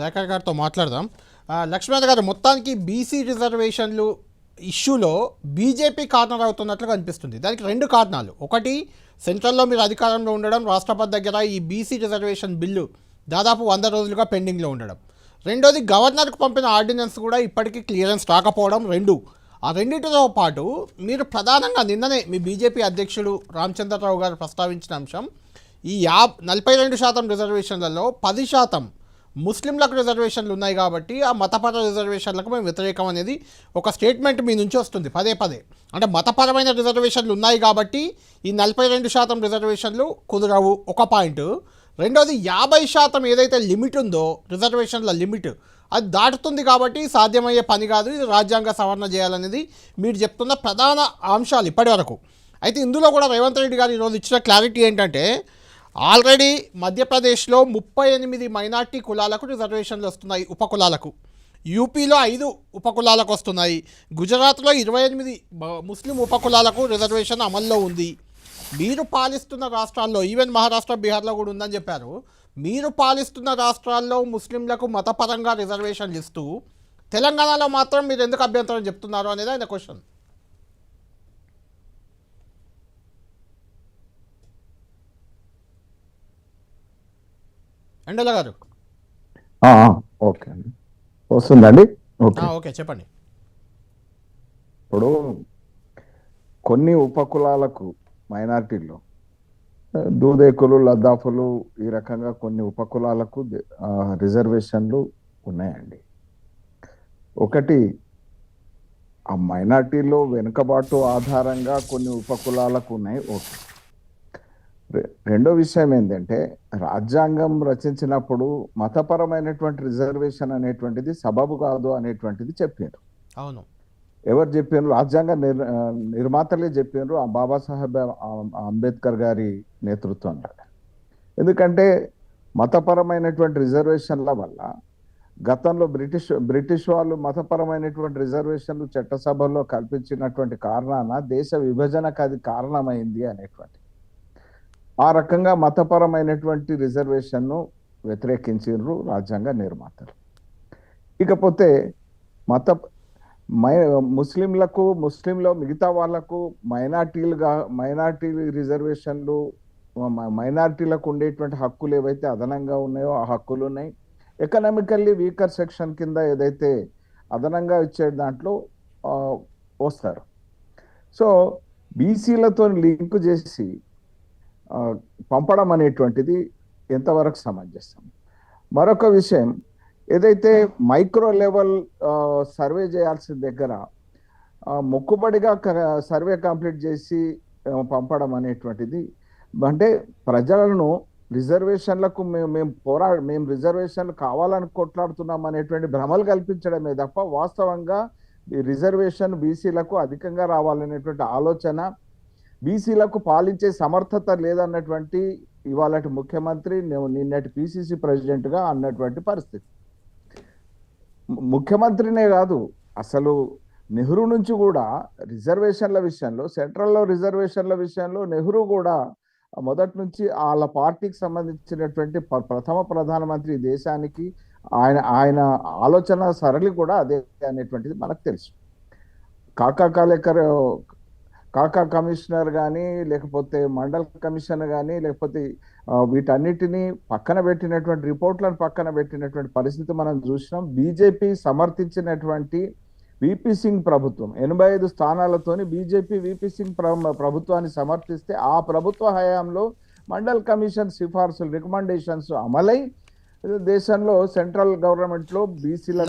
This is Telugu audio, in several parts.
దయాకర్ గారితో మాట్లాడదాం. లక్ష్మణ్ గారు మొత్తానికి బీసీ రిజర్వేషన్లు ఇష్యూలో బీజేపీ కార్నర్ అవుతున్నట్లు కనిపిస్తుంది దానికి రెండు కారణాలు. ఒకటి సెంట్రల్లో మీరు అధికారంలో ఉండడం రాష్ట్రపతి దగ్గర ఈ బీసీ రిజర్వేషన్ బిల్లు దాదాపు వంద రోజులుగా పెండింగ్లో ఉండడం. రెండోది గవర్నర్కు పంపిన ఆర్డినెన్స్ కూడా ఇప్పటికీ క్లియరెన్స్ రాకపోవడం. రెండు ఆ రెండింటితో పాటు మీరు ప్రధానంగా నిన్ననే మీ బీజేపీ అధ్యక్షుడు రామచంద్రరావు గారు ప్రస్తావించిన అంశం ఈ యా నలభై రెండు శాతం రిజర్వేషన్లలో పది శాతం ముస్లింలకు రిజర్వేషన్లు ఉన్నాయి కాబట్టి ఆ మతపర రిజర్వేషన్లకు మేము వ్యతిరేకం అనేది ఒక స్టేట్మెంట్ మీ నుంచి వస్తుంది పదే పదే. అంటే మతపరమైన రిజర్వేషన్లు ఉన్నాయి కాబట్టి ఈ నలభై రెండు శాతం రిజర్వేషన్లు కుదరవు ఒక పాయింట్ రెండోది యాభై శాతం ఏదైతే లిమిట్ ఉందో రిజర్వేషన్ల లిమిట్ అది దాటుతుంది కాబట్టి సాధ్యమయ్యే పని కాదు ఇది రాజ్యాంగ సవరణ చేయాలనేది మీరు చెప్తున్న ప్రధాన అంశాలు ఇప్పటివరకు. అయితే ఇందులో కూడా రేవంత్ రెడ్డి గారు ఈరోజు ఇచ్చిన క్లారిటీ ఏంటంటే ఆల్రెడీ మధ్యప్రదేశ్లో ముప్పై ఎనిమిది మైనార్టీ కులాలకు రిజర్వేషన్లు వస్తున్నాయి ఉపకులాలకు. యూపీలో ఐదు ఉపకులాలకు వస్తున్నాయి. గుజరాత్లో ఇరవై ఎనిమిది ముస్లిం ఉపకులాలకు రిజర్వేషన్ అమల్లో ఉంది. మీరు పాలిస్తున్న రాష్ట్రాల్లో ఈవెన్ మహారాష్ట్ర బీహార్లో కూడా ఉందని చెప్పారు. మీరు పాలిస్తున్న రాష్ట్రాల్లో ముస్లింలకు మతపరంగా రిజర్వేషన్లు ఇస్తూ తెలంగాణలో మాత్రం మీరు ఎందుకు అభ్యంతరం చెప్తున్నారు అనేది ఆయన క్వశ్చన్. ఎండల గారు ఓకే. అండి వస్తుందండి? ఓకే. ఓకే చెప్పండి. ఇప్పుడు కొన్ని ఉపకులాలకు మైనార్టీల్లో దూదేకులు లద్దాఫులు ఈ రకంగా కొన్ని ఉపకులాలకు రిజర్వేషన్లు ఉన్నాయండి. ఒకటి ఆ మైనార్టీలో వెనుకబాటు ఆధారంగా కొన్ని ఉపకులాలకు ఉన్నాయి. ఓకే. రెండో విషయం ఏంటంటే రాజ్యాంగం రచించినప్పుడు మతపరమైనటువంటి రిజర్వేషన్ అనేటువంటిది సబబు కాదు అనేటువంటిది చెప్పారు. అవును. ఎవరు చెప్పారు? రాజ్యాంగ నిర్ నిర్మాతలే చెప్పారు. ఆ బాబాసాహెబ్ అంబేద్కర్ గారి నేతృత్వంలో. ఎందుకంటే మతపరమైనటువంటి రిజర్వేషన్ల వల్ల గతంలో బ్రిటిష్ బ్రిటిష్ వాళ్ళు మతపరమైనటువంటి రిజర్వేషన్లు చట్టసభల్లో కల్పించినటువంటి కారణాన దేశ విభజనకు అది కారణమైంది అనేటువంటి. ఆ రకంగా మతపరమైనటువంటి రిజర్వేషన్ను వ్యతిరేకించారు రాజ్యాంగ నిర్మాతలు. ఇకపోతే మత మై ముస్లింలకు ముస్లింలో మిగతా వాళ్ళకు మైనార్టీలుగా మైనార్టీ రిజర్వేషన్లు మైనార్టీలకు ఉండేటువంటి హక్కులు ఏవైతే అదనంగా ఉన్నాయో ఆ హక్కులు ఉన్నాయి. ఎకనామికల్లీ వీకర్ సెక్షన్ కింద ఏదైతే అదనంగా ఇచ్చే దాంట్లో వస్తారు. సో బీసీలతో లింక్ చేసి పంపడం అనేటువంటిది ఎంతవరకు సమంజసం. మరొక విషయం ఏదైతే మైక్రో లెవెల్ సర్వే చేయాల్సిన దగ్గర మొక్కుబడిగా క- సర్వే కంప్లీట్ చేసి పంపడం అనేటువంటిది అంటే ప్రజలను రిజర్వేషన్లకు మేము మేము పోరా మేము రిజర్వేషన్లు కావాలని కొట్లాడుతున్నాం అనేటువంటి భ్రమలు కల్పించడమే తప్ప వాస్తవంగా ఈ రిజర్వేషన్ బీసీలకు అధికంగా రావాలనేటువంటి ఆలోచన బీసీలకు పాలించే సమర్థత లేదన్నటువంటి ఇవాళటి ముఖ్యమంత్రి నిన్నటి పిసిసి ప్రెసిడెంట్గా అన్నటువంటి పరిస్థితి. ముఖ్యమంత్రినే కాదు అసలు నెహ్రూ నుంచి కూడా రిజర్వేషన్ల విషయంలో సెంట్రల్లో రిజర్వేషన్ల విషయంలో నెహ్రూ కూడా మొదటి నుంచి వాళ్ళ పార్టీకి సంబంధించినటువంటి ప- ప్రథమ ప్రధానమంత్రి దేశానికి ఆయన ఆయన ఆలోచన సరళి కూడా అదే అనేటువంటిది మనకు తెలుసు. కాకా కాలేకర్ కాకా కమిషనర్ కానీ లేకపోతే మండల్ కమిషన్ కానీ లేకపోతే వీటన్నిటిని పక్కన పెట్టినటువంటి రిపోర్ట్లను పక్కన పెట్టినటువంటి పరిస్థితి మనం చూసినాం. బీజేపీ సమర్థించినటువంటి విపి సింగ్ ప్రభుత్వం ఎనభై ఐదు స్థానాలతోని బీజేపీ విపి సింగ్ ప్రభుత్వాన్ని సమర్థిస్తే ఆ ప్రభుత్వ హయాంలో మండల్ కమిషన్ సిఫార్సులు రికమెండేషన్స్ అమలై దేశంలో సెంట్రల్ గవర్నమెంట్లో బీసీల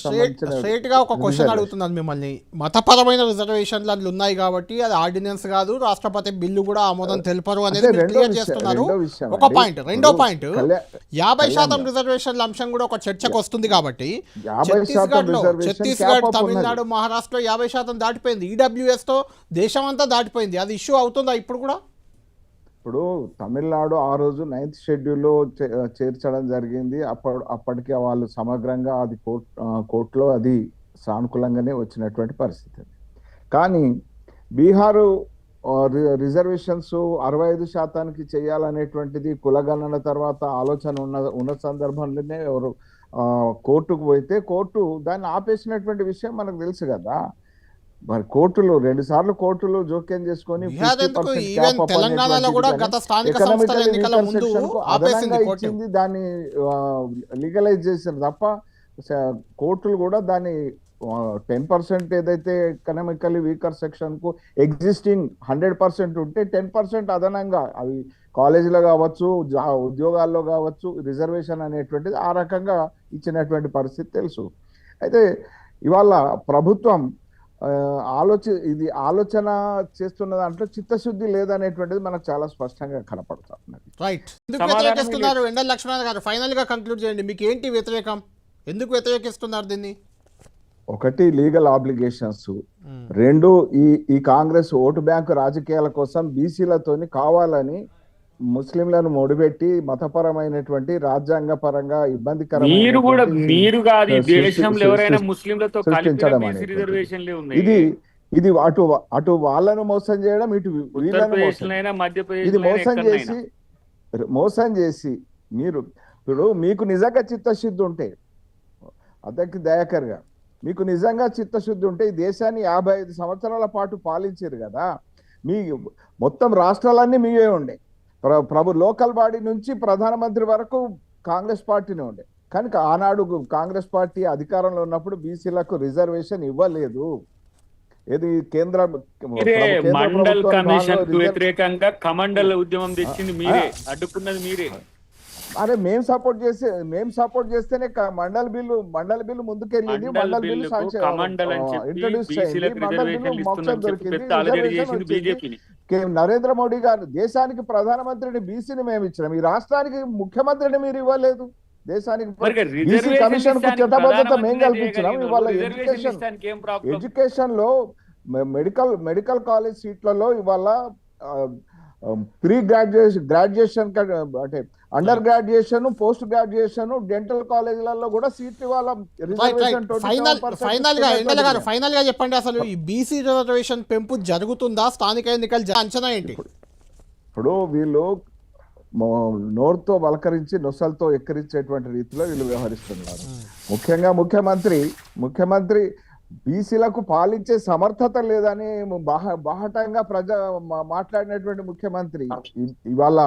స్ట్రేట్గా ఒక క్వశ్చన్ అడుగుతున్నాను మిమ్మల్ని. మతపరమైన రిజర్వేషన్లు ఉన్నాయి కాబట్టి అది ఆర్డినెన్స్ కాదు రాష్ట్రపతి బిల్లు కూడా ఆమోదం తెలుపరు అనేది క్లియర్ చేస్తున్నారు. ఒక. పాయింట్ రెండో పాయింట్. యాభై శాతం రిజర్వేషన్ల అంశం కూడా ఒక చర్చకు వస్తుంది కాబట్టి ఛత్తీస్గఢ్లో ఛత్తీస్గఢ్ తమిళనాడు. మహారాష్ట్ర యాభై శాతం దాటిపోయింది. ఈడబ్ల్యూఎస్తో దేశం అంతా దాటిపోయింది. అది ఇష్యూ అవుతుందా ఇప్పుడు కూడా? ఇప్పుడు తమిళనాడు ఆ రోజు నైన్త్ షెడ్యూల్లో చే- చేర్చడం జరిగింది. అప్పటి అప్పటికి వాళ్ళు సమగ్రంగా అది కోర్ట్ కోర్టులో అది సానుకూలంగానే వచ్చినటువంటి పరిస్థితి కానీ బీహారు రిజర్వేషన్స్ అరవై ఐదు శాతానికి చేయాలనేటువంటిది కులగణన తర్వాత ఆలోచన ఉన్న ఉన్న సందర్భంలోనే ఎవరు కోర్టుకు పోయితే కోర్టు దాన్ని ఆపేసినటువంటి విషయం మనకు తెలుసు కదా. మరి కోర్టులు రెండు సార్లు కోర్టులు జోక్యం చేసుకొని బీహార్ 50% ఎందుకు cap ఈవెన్ up తెలంగాణలో కూడా అనేటువంటిది గత స్థానిక economically సంస్థల ఎన్నికల weaker ముందు section కు ఆపేసింది అదనంగా కోర్టు. ఇచ్చింది దాన్ని లీగలైజ్ చేశారు తప్ప కోర్టులు కూడా దాన్ని టెన్ పర్సెంట్ ఏదైతే ఎకనామికల్లీ వీకర్ సెక్షన్కు ఎగ్జిస్టింగ్ హండ్రెడ్ పర్సెంట్ ఉంటే టెన్ పర్సెంట్ అదనంగా అవి కాలేజీలో కావచ్చు ఉద్యోగాల్లో కావచ్చు రిజర్వేషన్ అనేటువంటిది ఆ రకంగా ఇచ్చినటువంటి పరిస్థితి తెలుసు. అయితే ఇవాళ ప్రభుత్వం ఆలోచి ఇది ఆలోచన చేస్తున్న దాంట్లో చిత్తశుద్ధి లేదనేటువంటిది మనకు చాలా స్పష్టంగా కనపడుతా ఉన్నది రైట్. ఎందుకు వ్యతిరేకిస్తున్నారు? ఎండల లక్ష్మణ గారు ఫైనల్గా కంక్లూడ్ చేయండి. మీకు ఏంటి వ్యతిరేకం? ఎందుకు వ్యతిరేకిస్తున్నారు దీన్ని? ఒకటి లీగల్ ఆబ్లిగేషన్స్. రెండు ఈ ఈ కాంగ్రెస్ ఓటు బ్యాంకు రాజకీయాల కోసం బీసీలతోని కావాలని ముస్లింలను మొడిపెట్టి మతపరమైనటువంటి రాజ్యాంగ పరంగా మీరు కూడా మీరు కాదు దేశంలో ఎవరైనా ముస్లింలతో సృష్టించడం ఇది ఇది అటు అటు వాళ్ళను మోసం చేయడం ఇటు వీళ్ళను ఇది మోసం చేసి మోసం చేసి మీరు ఇప్పుడు మీకు నిజంగా చిత్తశుద్ధి ఉంటే అద్దెకి దయాకర్ గారు మీకు నిజంగా చిత్తశుద్ధి ఉంటే ఈ దేశాన్ని యాభై ఐదు సంవత్సరాల పాటు పాలించారు కదా మీ మొత్తం రాష్ట్రాలన్నీ మీవే ఉండే. ప్రభు లోకల్ బాడీ నుంచి ప్రధానమంత్రి వరకు కాంగ్రెస్ పార్టీనే ఉండే. కనుక ఆనాడు కాంగ్రెస్ పార్టీ అధికారంలో ఉన్నప్పుడు బీసీలకు రిజర్వేషన్ ఇవ్వలేదు. ఏది కేంద్ర మండల్ కమిషన్ వ్యతిరేకంగా కమండల్ ఉద్యమం తెచ్చింది మీరే అడ్డుకున్నది మీరే. అరే మేం సపోర్ట్ చేస్తే మేం సపోర్ట్ చేస్తేనే మండల్ బిల్లు మండల్ బిల్లు ముందుకెళ్ళింది మండల్ మండల్ బిల్లు ఇంట్రడ్యూస్ అయింది మండల్ బిల్లు మోక్షం దొరికింది నరేంద్ర మోడీ గారు దేశానికి ప్రధానమంత్రిని బీసీని మేము ఇచ్చినాం. ఈ రాష్ట్రానికి ముఖ్యమంత్రిని మీరు ఇవ్వలేదు. దేశానికి బీసీ కమిషన్కు చట్టబద్ధత మేము కల్పించినాం. ఇవాళ ఎడ్యుకేషన్ ఎడ్యుకేషన్లో మెడికల్ మెడికల్ కాలేజ్ సీట్లలో ఇవాళ ప్రీ గ్రాడ్యుయేషన్ గ్రాడ్యుయేషన్ అంటే under graduation post graduation dental కాలేజీలలో కూడా సీట్లు ఇవాళ ఫైనల్ ఫైనల్గా ఎండల గారు ఫైనల్గా చెప్పండి అసలు ఈ బీసీ రిజర్వేషన్ పెంపు జరుగుతుందా? స్థానిక ఎన్నికలు అంచనా ఏంటి? ఇప్పుడు వీళ్ళు నోరుతో వలకరించి నొసలతో ఎక్కిరించేటువంటి రీతిలో వీళ్ళు వ్యవహరిస్తున్నారు. ముఖ్యంగా ముఖ్యమంత్రి ముఖ్యమంత్రి బీసీలకు పాలించే సమర్థత లేదని బాహ బాహటంగా ప్రజా మాట్లాడినటువంటి ముఖ్యమంత్రి ఇవాళ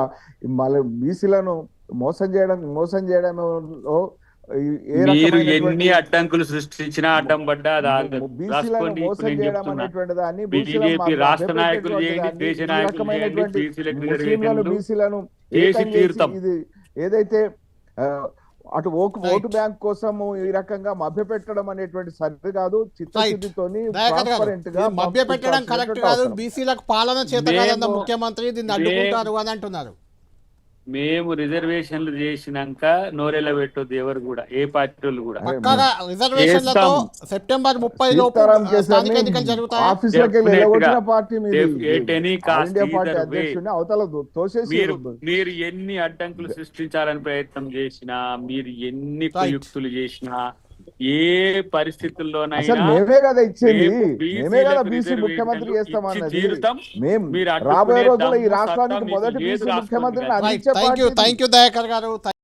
మళ్ళీ బీసీలను మోసం చేయడం మోసం చేయడంలో మీరు ఎన్ని అడ్డంకులు సృష్టించినా అడ్డం పడ్డా బీజేపీ రాష్ట్ర నాయకులు చేయండి. దేశ నాయకులు చేసి తీరుతాం. ఇది ఏదైతే ఆ, అటు ఓటు Right. ఓటు బ్యాంక్ కోసం ఈ రకంగా మభ్యపెట్టడం అనేటువంటి సరి కాదు చిత్తశుద్ధితోని దయాకర్ గారు ట్రాన్స్పరెంట్గా ఇది మభ్య పెట్టడం కరెక్ట్ కాదు. బీసీలకు పాలన చేత కాదన్న ముఖ్యమంత్రి దీన్ని అడ్డుకుంటారు అని అంటున్నారు. మేము రిజర్వేషన్లు చేసినాక నోరెళ్ళ పెట్టొద్దు ఎవరు కూడా ఏ పార్టీ వాళ్ళు కూడా పక్కాగా రిజర్వేషన్లతో చేస్తాం. సెప్టెంబర్ ముప్పై మీరు ఎన్ని అడ్డంకులు సృష్టించాలని ప్రయత్నం చేసినా మీరు ఎన్ని. కుయుక్తులు చేసినా ఏ పరిస్థితుల్లోనైనా మేమే కదా ఇచ్చేది. మేము కదా బీసీ ముఖ్యమంత్రి చేస్తామన్నది. మేము రాబోయే రోజుల్లో ఈ రాష్ట్రానికి మొదటి బీసీ అందించే thank you thank you Dayakar గారు.